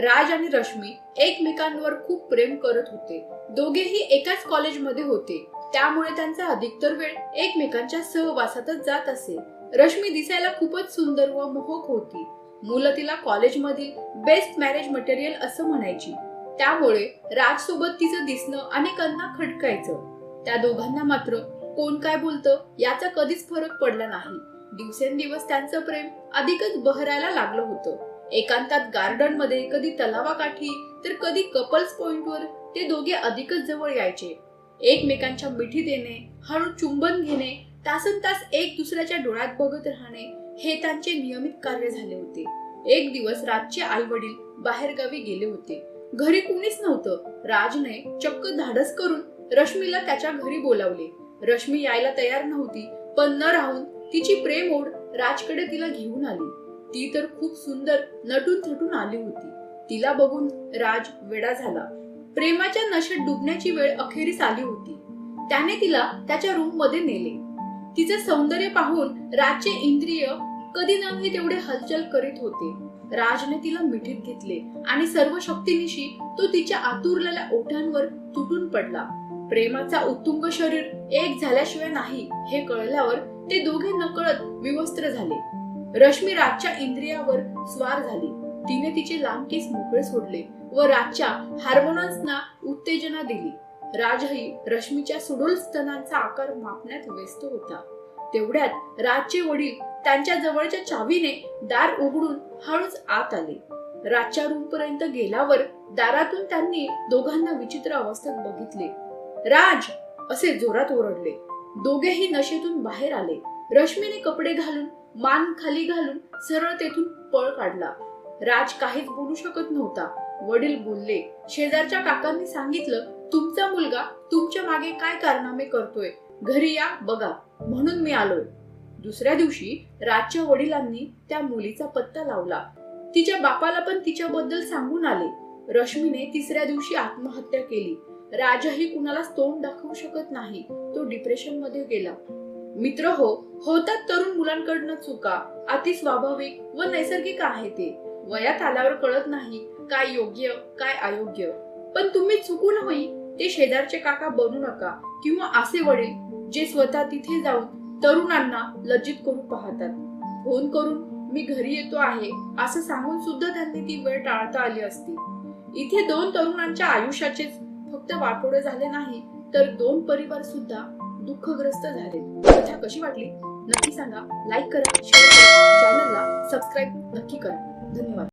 राज आणि रश्मी एकमेकांवर खूप प्रेम करत होते. दोघेही एकाच कॉलेजमध्ये होते. त्यामुळे त्यांचा अधिकतर वेळ एकमेकांच्या सहवासातच जात असे. रश्मी दिसायला खूपच सुंदर व मोहक होती. मुलं तिला कॉलेजमधील बेस्ट मॅरेज मटेरियल असं म्हणायची. त्यामुळे राज सोबत तिचं दिसणं अनेकांना खटकायचं. त्या दोघांना मात्र कोण काय बोलतं याचा कधीच फरक पडला नाही. दिवसेंदिवस त्यांचं प्रेम अधिकच बहरायला लागलं होतं. एकांतात गार्डनमध्ये कधी तलावाकाठी तर कधी कपल्स पॉइंटवर ते दोघे अधिकच जवळ यायचे. एकमेकांच्या मिठी देणे हळू चुंबन घेणे तासन तास एक दुसऱ्याच्या डोळ्यात बघत राहणे हे त्यांचे नियमित कार्य झाले होते. एक दिवस राजचे आई वडील बाहेरगावी गेले होते. घरी कुणीच नव्हतं. राजने चक्क धाडस करून रश्मीला त्याच्या घरी बोलावले. रश्मी यायला तयार नव्हती पण न राहून तिची प्रेम ओढ राजकडे तिला घेऊन आली. ती तर खूप सुंदर नटून थटून आली होती. तिला बघून राज वेडा झाला. प्रेमाच्या नशेत डुबण्याची वेळ अखेरीस आली होती. त्याने तिला त्याच्या रूममध्ये नेले. तिचे सौंदर्य पाहून राजचे इंद्रिय कधी नव्हे तेवढे हलचल करीत होते. राजने तिला मिठीत घेतले आणि सर्व शक्तीनिशी तो तिच्या आतुरलेल्या ओठांवर तुटून पडला. प्रेमाचा उत्तुंग शरीर एक झाल्याशिवाय नाही हे कळल्यावर ते दोघे नकळत विवस्त्र झाले. रश्मी राजच्या इंद्रियावर स्वार झाली. तिने तिचे लांब केस मोकळे सोडले व राजच्या हार्मोन्सना उत्तेजना दिली. राजही रश्मीच्या सुडोल स्तनांचा आकार मापण्यात व्यस्त होता. तेवढ्यात राजचे वडील त्यांच्या जवळच्या चावीने दार उघडून हळूच आत आले. राजच्या रूम पर्यंत गेल्यावर दारातून त्यांनी दोघांना विचित्र अवस्थेत बघितले. राज असे जोरात ओरडले. दोघेही नशेतून बाहेर आले. रश्मीने कपडे घालून मान खाली घालून सरळ तेथून पळ काढला. राज काहीच बोलू शकत नव्हता. वडील बोलले शेजारच्या काकांनी सांगितलं तुमचा मुलगा तुमच्या मागे काय कारनामे करतोय? घरी या बघा. म्हणून मी आलोय दुसऱ्या दिवशी राजच्या वडिलांनी त्या मुलीचा पत्ता लावला. तिच्या बापाला पण तिच्याबद्दल सांगून आले. रश्मीने तिसऱ्या दिवशी आत्महत्या केली. राजाही कुणालाच तोंड दाखवू शकत नाही. तो डिप्रेशनमध्ये गेला. मित्र हो होतात तरुण मुलांकडनं चुका अति स्वाभाविक व नैसर्गिक आहे ते. वयात आल्यावर कळत नाही काय योग्य काय अयोग्य. पण तुम्ही चुकून होई ते शेजारचे काका बनू नका किंवा असे वडील जे स्वतः तिथे जाऊन तरुणांना लज्जित करू पाहतात. फोन करून मी घरी येतो आहे असं सांगून सुद्धा त्यांनी ती वेळ टाळता आली असती. इथे दोन तरुणांच्या आयुष्याचेच फक्त वाटोळे झाले नाही तर दोन परिवार सुद्धा दुःखग्रस्त झाले. कथा कशी वाटली? नक्की सांगा. लाईक करा शेअर करा. चॅनलला सबस्क्राईब नक्की करा. धन्यवाद.